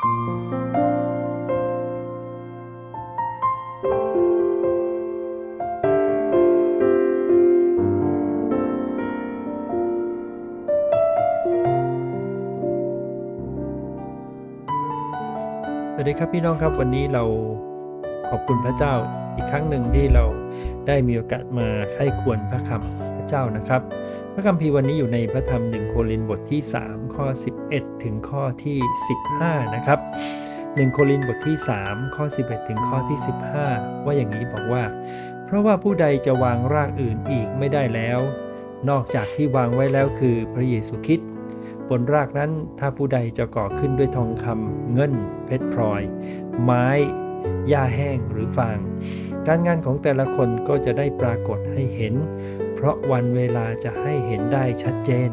สวัสดีครับพี่น้องครับวันนี้เราขอบคุณพระเจ้า อีกครั้งหนึ่งที่เราได้มีโอกาสมาไข้ควรพระคำพระเจ้านะครับ พระคัมภีวันนี้อยู่ในพระธรรมหนึ่งโครินบทที่ 3 ข้อ 11 ถึงข้อที่ 15 นะครับ1โครินบทที่ 3 ข้อ 11 ถึงข้อที่ 15 ว่าอย่างนี้บอกว่า เพราะว่าผู้ใดจะวางรากอื่นอีกไม่ได้แล้ว นอกจากที่วางไว้แล้วคือพระเยซูคริสต์บนรากนั้นถ้าผู้ใดจะก่อขึ้นด้วยทองคำเงินเพชรพลอย ไม้ หญ้าแห้งหรือฟาง การงานของแต่ละคนก็จะได้ปรากฏให้เห็น เพราะวันเวลาจะให้เห็นได้ชัดเจน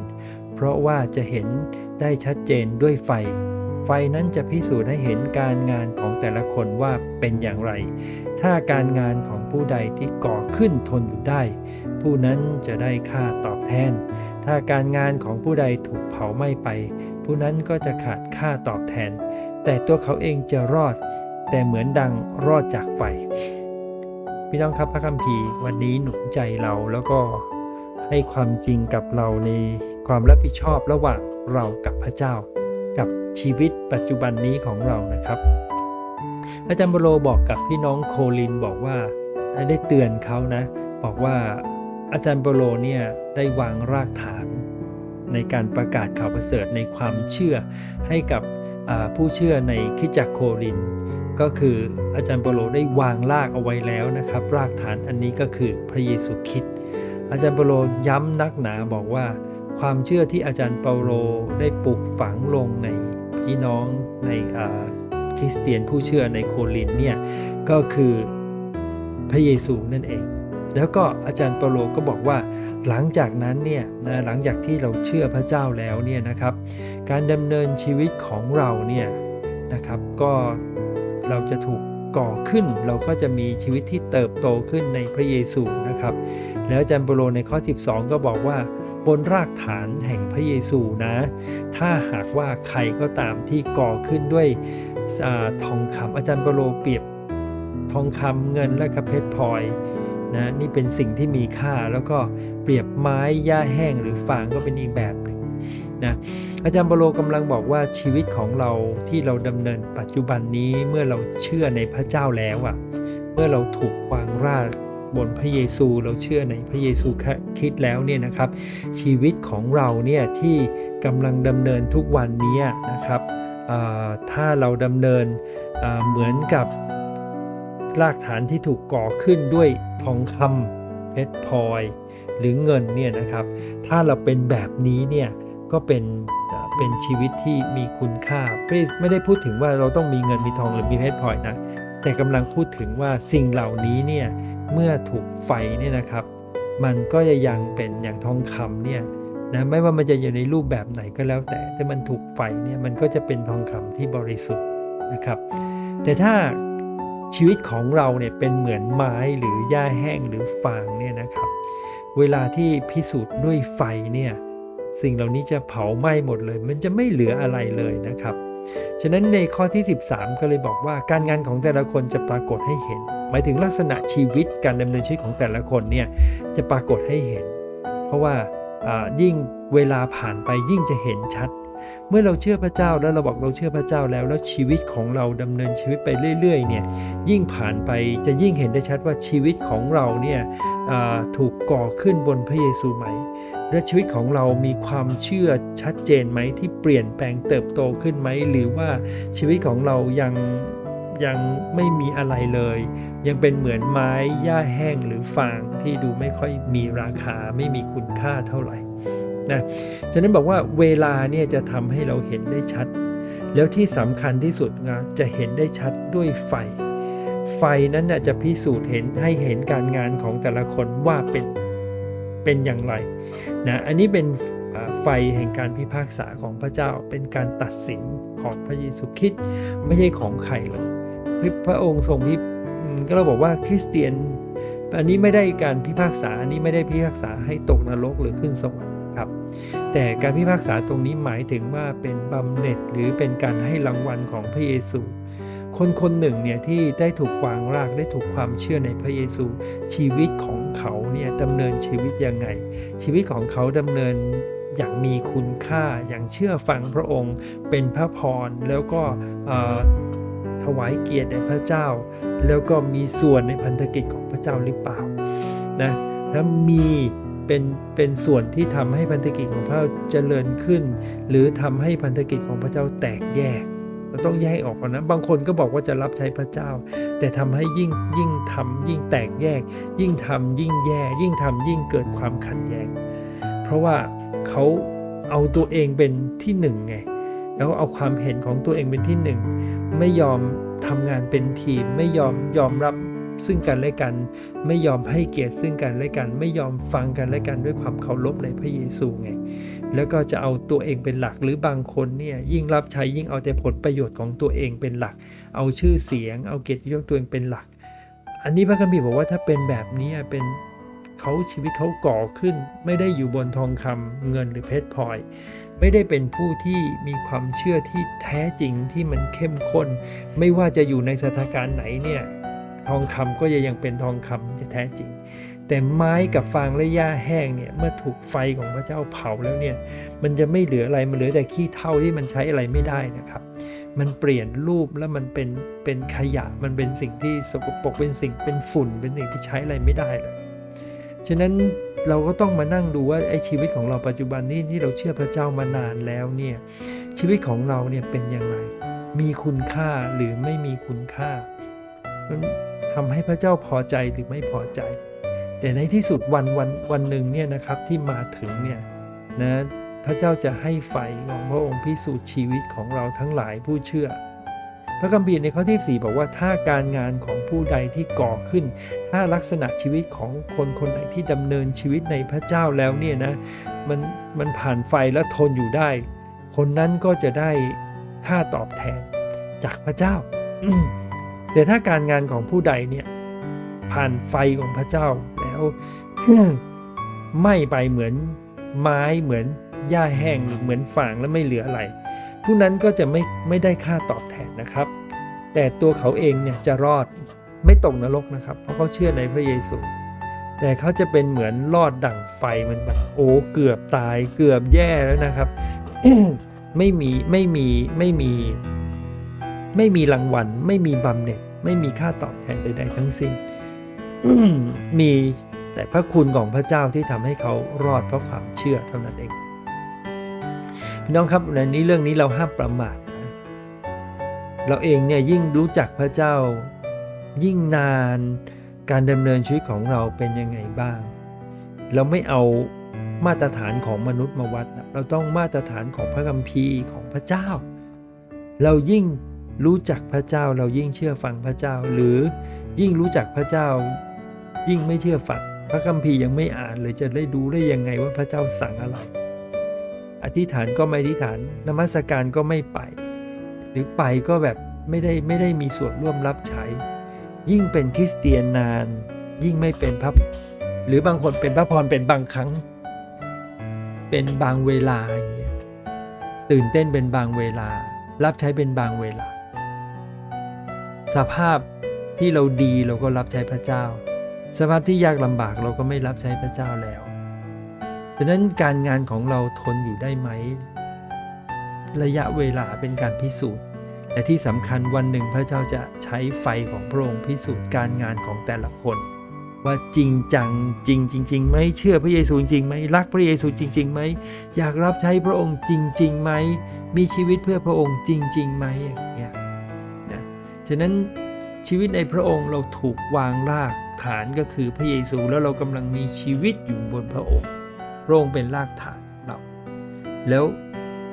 เพราะว่าจะเห็นได้ชัดเจนด้วยไฟ ไฟนั้นจะพิสูจน์ให้เห็นการงานของแต่ละคนว่าเป็นอย่างไร ถ้าการงานของผู้ใดที่ก่อขึ้นทนอยู่ได้ ผู้นั้นจะได้ค่าตอบแทน ถ้าการงานของผู้ใดถูกเผาไหม้ไป ผู้นั้นก็จะขาดค่าตอบแทน แต่ตัวเขาเองจะรอด แต่เหมือนดังรอดจากไฟ พี่น้องครับพระคัมภีร์วันนี้หนุนใจเราแล้วก็ให้ความจริงกับเราในความรับผิดชอบระหว่างเรากับพระเจ้า กับชีวิตปัจจุบันนี้ของเรานะครับอาจารย์บโลบอกกับพี่น้องโคลินบอกว่าได้เตือนเขานะ บอกว่าอาจารย์บโลเนี่ยได้วางรากฐานในการประกาศข่าวประเสริฐในความเชื่อให้กับ ผู้เชื่อในคิจักโคริน ก็คืออาจารย์เปโลได้วางรากเอาไว้แล้วนะครับ รากฐานอันนี้ก็คือพระเยซูคริสต์อาจารย์เปโลย้ำนักหนาบอกว่า ความเชื่อที่อาจารย์เปโลได้ปลูกฝังลงในพี่น้องในคริสเตียนผู้เชื่อในโครินเนี่ยก็คือพระเยซูนั่นเอง แล้วก็อาจารย์เปโลก็บอกว่าหลังจากนั้นเนี่ยนะหลังจากที่เราเชื่อพระเจ้าแล้วเนี่ยนะครับ การดำเนินชีวิตของเราเนี่ยนะครับก็เราจะถูกก่อขึ้นเราก็จะมีชีวิตที่เติบโตขึ้นในพระเยซูนะครับ แล้วอาจารย์เปโลในข้อ 12 ก็บอกว่าบนรากฐานแห่งพระเยซูนะ ถ้าหากว่าใครก็ตามที่ก่อขึ้นด้วยอาทองคำอาจารย์เปโลเปรียบทองคำเงินและกระเพชรพลอย นะนี่เป็นสิ่งที่มีค่าแล้วก็เปรียบไม้หญ้าแห้งหรือฟางก็เป็นอีกแบบหนึ่งนะอาจารย์เปาโลกำลังบอกว่าชีวิตของเราที่เราดำเนินปัจจุบันนี้เมื่อเราเชื่อในพระเจ้าแล้วอะเมื่อเราถูกวางรากบนพระเยซูเราเชื่อในพระเยซูคริดแล้วเนี่ยนะครับ ชีวิตของเราเนี่ยที่กำลังดำเนินทุกวันนี้นะครับถ้าเราดำเนินเหมือนกับ รากฐานที่ถูกก่อขึ้นด้วยทองคำเพชรพลอย หรือเงินเนี่ยนะครับ ถ้าเราเป็นแบบนี้เนี่ยก็เป็นเป็นชีวิตที่มีคุณค่าไม่ไม่ได้พูดถึงว่าเราต้องมีเงินมีทองหรือมีเพชรพลอยนะแต่กำลังพูดถึงว่าสิ่งเหล่านี้เนี่ยเมื่อถูกไฟเนี่ยนะครับ มันก็จะยังเป็นอย่างทองคำเนี่ยนะไม่ว่ามันจะอยู่ในรูปแบบไหนก็แล้วแต่ถ้ามันถูกไฟเนี่ยมันก็จะเป็นทองคำที่บริสุทธิ์นะครับ แต่ถ้า ชีวิตของเราเนี่ยเป็นเหมือนไม้หรือหญ้าแห้งหรือฟางเนี่ยนะครับ เวลาที่พิสูจน์ด้วยไฟเนี่ยสิ่งเหล่านี้จะเผาไหม้หมดเลย มันจะไม่เหลืออะไรเลยนะครับ ฉะนั้นในข้อที่ 13 ก็เลยบอกว่าการงานของแต่ละคนจะปรากฏให้เห็น หมายถึงลักษณะชีวิตการดำเนินชีวิตของแต่ละคนเนี่ยจะปรากฏให้เห็น เพราะว่าอ่ายิ่งเวลาผ่านไปยิ่งจะเห็นชัด เมื่อเราเชื่อพระเจ้าแล้วเราบอกเราเชื่อพระเจ้าแล้ว แล้วชีวิตของเราดำเนินชีวิตไปเรื่อยๆเนี่ยยิ่งผ่านไปจะยิ่งเห็นได้ชัดว่าชีวิตของเราเนี่ยถูกก่อขึ้นบนพระเยซูไหม และชีวิตของเรามีความเชื่อชัดเจนไหมที่เปลี่ยนแปลงเติบโตขึ้นไหม หรือว่าชีวิตของเรายังยังไม่มีอะไรเลย ยังเป็นเหมือนไม้หญ้าแห้งหรือฟางที่ดูไม่ค่อยมีราคาไม่มีคุณค่าเท่าไหร่ นะฉะนั้นบอกว่าเวลาเนี่ยจะทำให้เราเห็นได้ชัด แล้วที่สำคัญที่สุดนะจะเห็นได้ชัดด้วยไฟ ไฟนั้นน่ะจะพิสูจน์เห็นให้เห็นการงานของแต่ละคนว่าเป็นเป็นอย่างไรนะอันนี้เป็นไฟแห่งการพิพากษาของพระเจ้าเป็นการตัดสินของพระเยซูคริสต์ไม่ใช่ของใครเลยพระพระองค์ทรงพิก็เราบอกว่าคริสเตียนอันนี้ไม่ได้การพิพากษาอันนี้ไม่ได้พิพากษาให้ตกนรกหรือขึ้นสวรรค์ นะครับ แต่การพิพากษาตรงนี้หมายถึงว่าเป็นบำเหน็จหรือเป็นการให้รางวัลของพระเยซู คนคนหนึ่งเนี่ยที่ได้ถูกวางรากได้ถูกความเชื่อในพระเยซู ชีวิตของเขาเนี่ยดำเนินชีวิตยังไง ชีวิตของเขาดำเนินอย่างมีคุณค่าอย่างเชื่อฟังพระองค์ เป็นพระพรแล้วก็ถวายเกียรติแด่พระเจ้า แล้วก็มีส่วนในพันธกิจของพระเจ้าหรือเปล่านะถ้ามี เป็นเป็นส่วนที่ทำให้พันธกิจของพระเจ้าเจริญขึ้น หรือทำให้พันธกิจของพระเจ้าแตกแยกเราต้องแยกออกก่อนนะบางคนก็บอกว่าจะรับใช้พระเจ้า แต่ทำให้ยิ่งยิ่งทำยิ่งแตกแยก ยิ่งทำยิ่งแย่ ยิ่งทำยิ่งเกิดความขัดแย้งเพราะว่าเขาเอาตัวเองเป็นที่หนึ่งไงแล้วเอาความเห็นของตัวเองเป็นที่หนึ่งไม่ยอมทำงานเป็นทีม ไม่ยอมยอมรับ ซึ่งกันและกัน ไม่ยอมให้เกียรติซึ่งกันและกัน ไม่ยอมฟังกันและกันด้วยความเคารพในพระเยซูไง แล้วก็จะเอาตัวเองเป็นหลักหรือบางคนเนี่ยยิ่งรับใช้ยิ่งเอาแต่ผลประโยชน์ของตัวเองเป็นหลัก เอาชื่อเสียง เอาเกียรติยศตัวเองเป็นหลัก อันนี้พระคัมภีร์บอกว่าถ้าเป็นแบบนี้เป็นเขาชีวิตเขาก่อขึ้น ไม่ได้อยู่บนทองคำเงินหรือเพชรพลอย ไม่ได้เป็นผู้ที่มีความเชื่อที่แท้จริงที่มันเข้มข้น ไม่ว่าจะอยู่ในสถานการณ์ไหนเนี่ย ทองคำก็จะยังเป็นทองคำจะแท้จริง แต่ไม้กับฟางและหญ้าแห้งเนี่ยเมื่อถูกไฟของพระเจ้าเผาแล้วเนี่ยมันจะไม่เหลืออะไรมันเหลือแต่ขี้เถ้าที่มันใช้อะไรไม่ได้นะครับ มันเปลี่ยนรูปแล้วมันเป็นเป็นขยะมันเป็นสิ่งที่สกปรกเป็นสิ่งเป็นฝุ่น เป็นสิ่งที่ใช้อะไรไม่ได้เลยฉะนั้นเราก็ต้องมานั่งดูว่าไอ้ชีวิตของเราปัจจุบันนี้ที่เราเชื่อพระเจ้ามานานแล้วเนี่ยชีวิตของเราเนี่ยเป็นอย่างไร มีคุณค่าหรือไม่มีคุณค่ามัน ทำให้พระเจ้าพอใจหรือไม่พอใจ แต่ในที่สุดวันวันวันหนึ่งเนี่ยนะครับที่มาถึงเนี่ยนะพระเจ้าจะให้ไฟของพระองค์พิสูจน์ชีวิตของเราทั้งหลายผู้เชื่อ พระคัมภีร์ในข้อที่4บอกว่าถ้าการงานของผู้ใดที่ก่อขึ้น ถ้าลักษณะชีวิตของคนคนไหนที่ดำเนินชีวิตในพระเจ้าแล้วเนี่ยนะมันมันผ่านไฟและทนอยู่ได้ คนนั้นก็จะได้ค่าตอบแทนจากพระเจ้า แต่ถ้าการงานของผู้ใดเนี่ยผ่านไฟของพระเจ้าแล้วไม้ไปเหมือนไม้เหมือนหญ้าแห้งหรือเหมือนฝางแล้วไม่เหลืออะไร ผู้นั้นก็จะไม่ไม่ได้ค่าตอบแทนนะครับ แต่ตัวเขาเองเนี่ยจะรอดไม่ตกนรกนะครับ เพราะเขาเชื่อในพระเยซูแต่เขาจะเป็นเหมือนรอดดั่งไฟมันแบบโอ้เกือบตายเกือบแย่แล้วนะครับ ไม่มีไม่มีไม่มี ไม่มีรางวัล ไม่มีบำเหน็จ ไม่มีค่าตอบแทนใด ๆ ทั้งสิ้นมีแต่พระคุณของพระเจ้าที่ทำให้เขารอดเพราะความเชื่อเท่านั้นเองพี่น้องครับในนี้เรื่องนี้เราห้ามประมาทนะเราเองเนี่ยยิ่งรู้จักพระเจ้า ยิ่งนานการดำเนินชีวิตของเราเป็นยังไงบ้าง เราไม่เอามาตรฐานของมนุษย์มาวัดนะเราต้องมาตรฐานของพระคัมภีร์ของพระเจ้า เรายิ่ง รู้จักพระเจ้าเรายิ่งเชื่อฟังพระเจ้า หรือยิ่งรู้จักพระเจ้า ยิ่งไม่เชื่อฟังพระคัมภีร์ยังไม่อ่านเลยจะได้ดูได้ยังไงว่าพระเจ้าสั่งอะไร อธิษฐานก็ไม่อธิษฐานนมัสการก็ไม่ไป หรือไปก็แบบไม่ได้ไม่ได้มีส่วนร่วมรับใช้ ยิ่งเป็นคริสเตียนนาน ยิ่งไม่เป็นพระหรือบางคนเป็นพระพรเป็นบางครั้ง เป็นบางเวลาอย่างเงี้ยตื่นเต้นเป็นบางเวลา รับใช้เป็นบางเวลา สภาพที่เราดีเราก็รับใช้พระเจ้า สภาพที่ยากลำบากเราก็ไม่รับใช้พระเจ้าแล้วดังนั้นการงานของเราทนอยู่ได้ไหม ระยะเวลาเป็นการพิสูจน์ และที่สำคัญวันหนึ่งพระเจ้าจะใช้ไฟของพระองค์พิสูจน์การงานของแต่ละคน ว่าจริงจังจริงจริงๆไหมเชื่อพระเยซูจริงไหมรักพระเยซูจริงๆไหมอยากรับใช้พระองค์จริงๆไหมมีชีวิตเพื่อพระองค์จริงๆไหมอย่างเงี้ย ฉะนั้นชีวิตในพระองค์เราถูกวางรากฐานก็คือพระเยซูแล้วเรากำลังมีชีวิตอยู่บนพระองค์ พระองค์เป็นรากฐานเรา แล้ว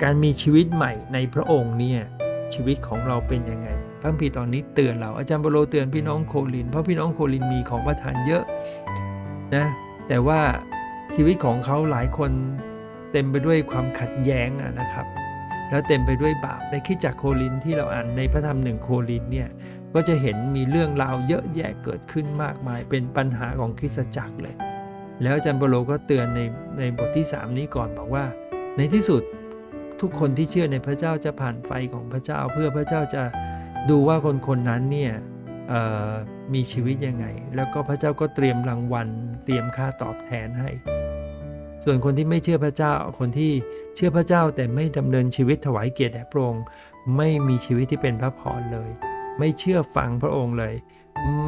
การมีชีวิตใหม่ในพระองค์เนี่ยชีวิตของเราเป็นยังไงพระคัมภีร์ตอนนี้เตือนเราอาจารย์เปโลเตือนพี่น้องโคลิน เพราะพี่น้องโคลินมีของประทานเยอะนะแต่ว่าชีวิตของเขาหลายคนเต็มไปด้วยความขัดแย้งนะครับ แล้วเต็มไปด้วยบาปในคริสตจักโคลินที่เราอ่านในพระธรรมหนึ่งโคลินเนี่ยก็จะเห็นมีเรื่องราวเยอะแยะเกิดขึ้นมากมาย เป็นปัญหาของคริสตจักรเลย แล้วอาจารย์โปโลก็เตือนในในบทที่ 3 นี้ก่อนบอกว่า ในที่สุดทุกคนที่เชื่อในพระเจ้าจะผ่านไฟของพระเจ้า เพื่อพระเจ้าจะดูว่าคนคนนั้นเนี่ยมีชีวิตยังไง แล้วก็พระเจ้าก็เตรียมรางวัล เตรียมค่าตอบแทนให้ ส่วนคนที่ไม่เชื่อพระเจ้า คนที่เชื่อพระเจ้าแต่ไม่ดำเนินชีวิตถวายเกียรติแด่พระองค์ ไม่มีชีวิตที่เป็นพระพรเลย ไม่เชื่อฟังพระองค์เลย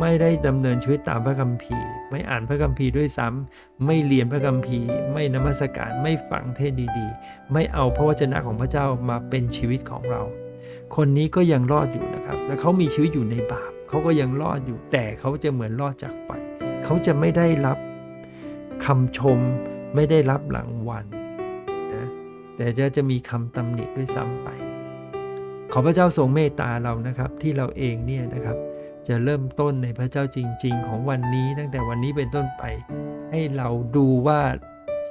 ไม่ได้ดำเนินชีวิตตามพระคัมภีร์ ไม่อ่านพระคัมภีร์ด้วยซ้ำไม่เรียนพระคัมภีร์ ไม่นมัสการ ไม่ฟังเทศน์ดีๆ ไม่เอาพระวจนะของพระเจ้ามาเป็นชีวิตของเรา คนนี้ก็ยังรอดอยู่นะครับ และเขามีชีวิตอยู่ในบาปเขาก็ยังรอดอยู่ แต่เขาจะเหมือนรอดจากไฟเขาจะไม่ได้รับคำชม ไม่ได้รับรางวัลนะแต่จะจะมีคำตำหนิด้วยซ้ำไป ขอพระเจ้าทรงเมตตาเรานะครับที่เราเองเนี่ยนะครับจะเริ่มต้นในพระเจ้าจริง ๆ ของวันนี้ตั้งแต่วันนี้เป็นต้นไป ให้เราดูว่า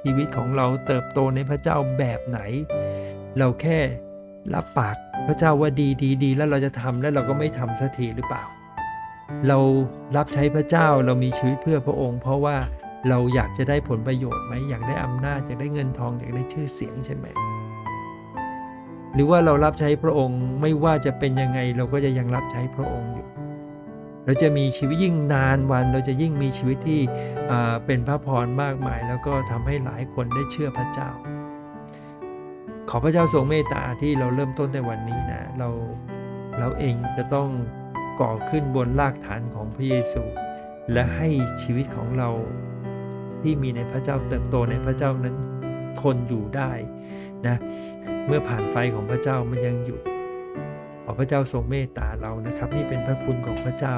ชีวิตของเราเติบโตในพระเจ้าแบบไหน เราแค่รับปากพระเจ้าว่าดีดีดีแล้วเราจะทำแล้วเราก็ไม่ทำสักทีหรือเปล่า เรารับใช้พระเจ้าเรามีชีวิตเพื่อพระองค์ เพราะว่า เราอยากจะได้ผลประโยชน์ไหมอยากได้อำนาจอยากได้เงินทองอยากได้ชื่อเสียงใช่ไหมหรือว่าเรารับใช้พระองค์ไม่ว่าจะเป็นยังไงเราก็จะยังรับใช้พระองค์อยู่ เราจะมีชีวิตยิ่งนานวัน เราจะยิ่งมีชีวิตที่เป็นพระพรมากมาย แล้วก็ทำให้หลายคนได้เชื่อพระเจ้า ขอพระเจ้าทรงเมตตาที่เราเริ่มต้นในวันนี้นะเราเราเองจะต้องก่อขึ้นบนรากฐานของพระเยซู และให้ชีวิตของเรา ที่มีในพระเจ้าเติบโตในพระเจ้านั้นทนอยู่ได้นะเมื่อผ่านไฟของพระเจ้ามันยังอยู่ขอพระเจ้าทรงเมตตาเรานะครับ นี่เป็นพระคุณของพระเจ้า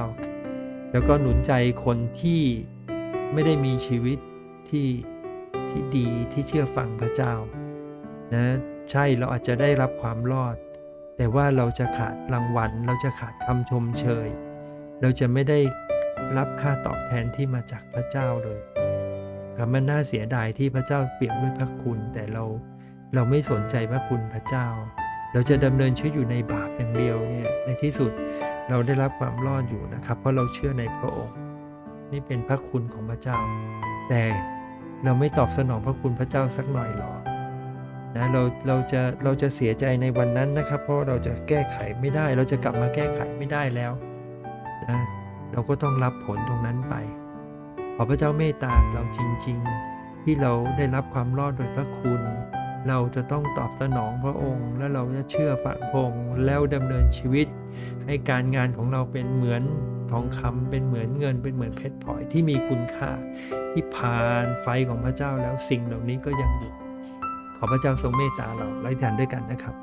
แล้วก็หนุนใจคนที่ไม่ได้มีชีวิตที่ที่ดีที่เชื่อฟังพระเจ้านะใช่เราอาจจะได้รับความรอด แต่ว่าเราจะขาดรางวัล เราจะขาดคำชมเชย เราจะไม่ได้รับค่าตอบแทนที่มาจากพระเจ้าเลย ครับมันน่าเสียดายที่พระเจ้าเปรียบด้วยพระคุณ แต่เราเราไม่สนใจพระคุณพระเจ้า เราจะดำเนินชีวิตอยู่ในบาปอย่างเดียวเนี่ยในที่สุดเราได้รับความรอดอยู่นะครับ เพราะเราเชื่อในพระองค์ นี่เป็นพระคุณของพระเจ้า แต่เราไม่ตอบสนองพระคุณพระเจ้าสักหน่อยหรอนะเราเราจะเราจะเสียใจในวันนั้นนะครับ เพราะเราจะแก้ไขไม่ได้ เราจะกลับมาแก้ไขไม่ได้แล้วนะเราก็ต้องรับผลตรงนั้นไป ขอพระเจ้าเมตตาเราจริง ๆ ที่เราได้รับความรอดโดยพระคุณ เราจะต้องตอบสนองพระองค์ และเราจะเชื่อฝังพระองค์แล้วดำเนินชีวิต ให้การงานของเราเป็นเหมือนทองคำเป็นเหมือนเงินเป็นเหมือนเพชรพลอยที่มีคุณค่า ที่ผ่านไฟของพระเจ้าแล้วสิ่งเหล่านี้ก็ยังอยู่ ขอพระเจ้าทรงเมตตาเราไล่ทานด้วยกันนะครับ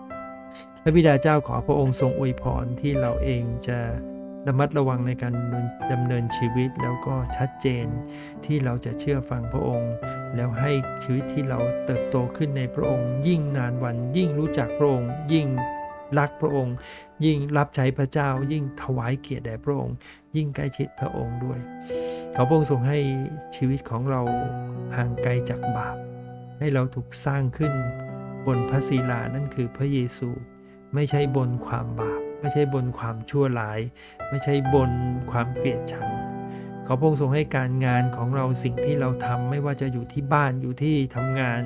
พระบิดาเจ้าขอพระองค์ทรงอวยพรที่เราเองจะ ระมัดระวังในการดำเนินชีวิตแล้วก็ชัดเจนที่เราจะเชื่อฟังพระองค์ แล้วให้ชีวิตที่เราเติบโตขึ้นในพระองค์ ยิ่งนานวันยิ่งรู้จักพระองค์ ยิ่งรักพระองค์ ยิ่งรับใช้พระเจ้า ยิ่งถวายเกียรติแด่พระองค์ ยิ่งใกล้ชิดพระองค์ด้วย ขอพระองค์ทรงให้ชีวิตของเราห่างไกลจากบาป ให้เราถูกสร้างขึ้นบนพระศิลานั่นคือพระเยซู ไม่ใช่บนความบาป ไม่ใช่บนความชั่วร้าย ไม่ใช่บนความเกลียดชังขอพระองค์ทรงให้การงานของเราสิ่งที่เราทำไม่ว่าจะอยู่ที่บ้านอยู่ที่ทำงาน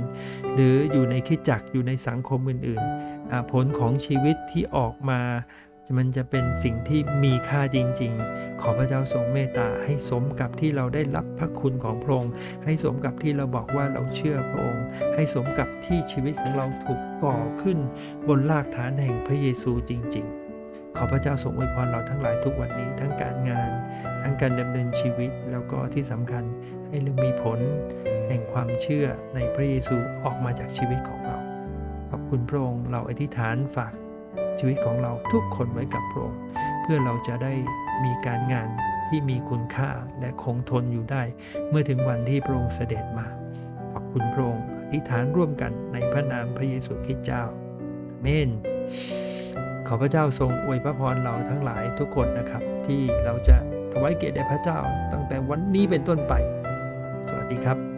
หรืออยู่ในคิดจักรอยู่ในสังคมอื่นๆอ่าผลของชีวิตที่ออกมา มันจะเป็นสิ่งที่มีค่าจริง ๆ ขอพระเจ้าทรงเมตตาให้สมกับที่เราได้รับพระคุณของพระองค์ให้สมกับที่เราบอกว่าเราเชื่อพระองค์ ให้สมกับที่ชีวิตของเราถูกก่อขึ้นบนรากฐานแห่งพระเยซูจริง ๆ ขอพระเจ้าทรงอวยพรเราทั้งหลายทุกวันนี้ทั้งการงาน ทั้งการดำเนินชีวิต แล้วก็ที่สำคัญให้เรามีผลแห่งความเชื่อในพระเยซูออกมาจากชีวิตของเรา ขอบคุณพระองค์เราอธิษฐานฝากชีวิตของเราทุกคนไว้กับพระองค์เพื่อเราจะได้มีการงานที่มีคุณค่าและคงทนอยู่ได้ เมื่อถึงวันที่พระองค์เสด็จมา ขอบคุณพระองค์อธิษฐานร่วมกันในพระนามพระเยซูคริสต์เจ้าอาเมน ขอพระเจ้าทรงอวยพระพรเราทั้งหลายทุกคนนะครับ ที่เราจะถวายเกียรติแด่พระเจ้าตั้งแต่วันนี้เป็นต้นไป สวัสดีครับ